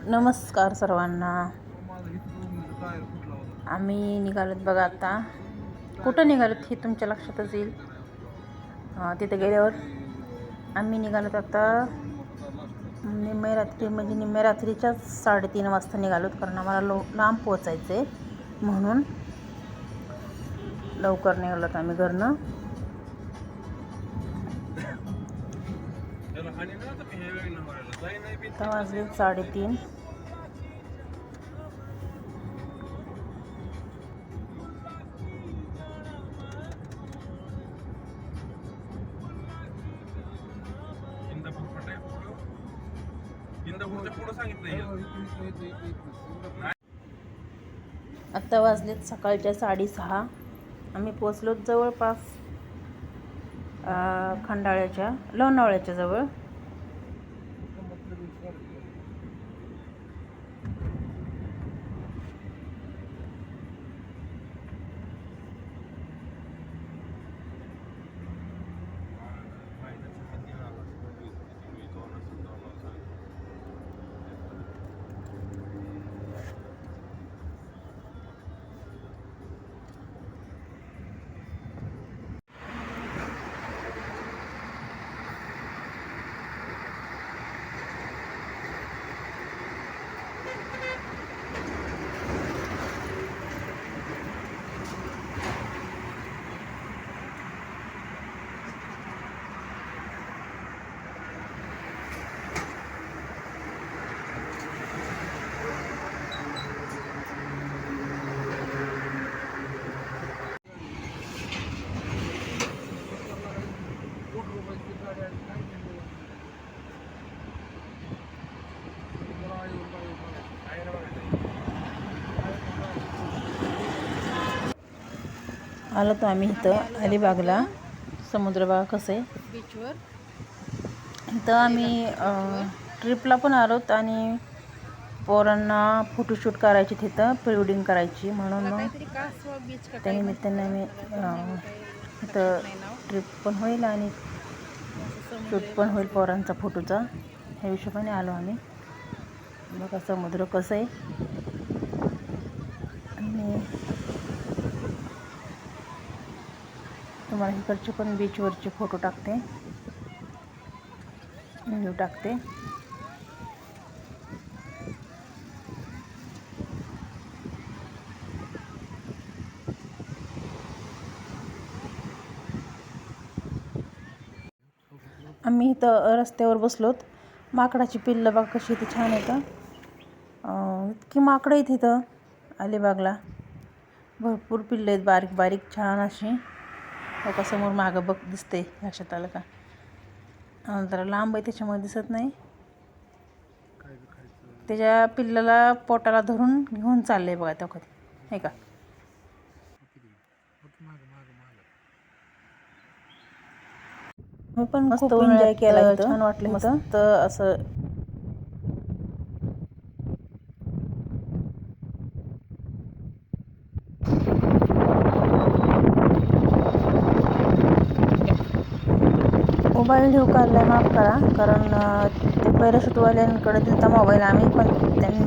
नमस्कार सर्वांना. आम्ही निघालोत बघा आता. कुठं निघालोत हे तुमच्या लक्षातच येईल. तिथं तिथे गेल्यावर आम्ही निघालोत आता निम्म्या रात्री म्हणजे निम्म्या रात्रीच्याच साडेतीन वाजता निघालोत कारण आम्हाला लो लांब पोचायचं आहे म्हणून लवकर निघालोत आम्ही घरनं. आता वाजले साडेतीन. आत्ता वाजलेत सकाळच्या साडेसहा. आम्ही पोचलो जवळपास खंडाळ्याच्या लोणावळ्याच्या जवळ. आलो तो आम्ही इथं अलिबागला. समुद्रभाग कसं आहे? बीचवर इथं आम्ही ट्रिपला पण आलोत आणि पोरांना फोटोशूट करायची तिथं प्रिवेडिंग करायची म्हणून मग काहीतरी कासवा बीच का त्या निमित्ताने आम्ही इथं ट्रिप पण होईल आणि शूट पण होईल पोरांचा फोटोचा. ह्या हिशोबाने आलो आम्ही. बघा समुद्र कसं आहे. आणि तुम्हाला इकडचे पण बीचवरचे फोटो टाकते. व्ह्यू टाकते. आम्ही इथं रस्त्यावर बसलोत. माकडाची पिल्लं बाग कशी इथे छान येतं इतकी माकडं आहेत इथं. अलिबागला भरपूर पिल्लं आहेत बारीक बारीक छान अशी. हो का समोर मागं बघ दिसते लक्षात आलं का? जरा लांब आहे त्याच्यामुळे दिसत नाही. त्याच्या पिल्लाला पोटाला धरून घेऊन चाललंय बघा तो कधी. हे का? मी पण मस्त एन्जॉय केला छान वाटलं मस्त असं मोबाईल घेऊ काढला माफ करा. कारण ते पॅराशूटवाल्यांकडे दिलता मोबाईल आम्ही पण त्यांनी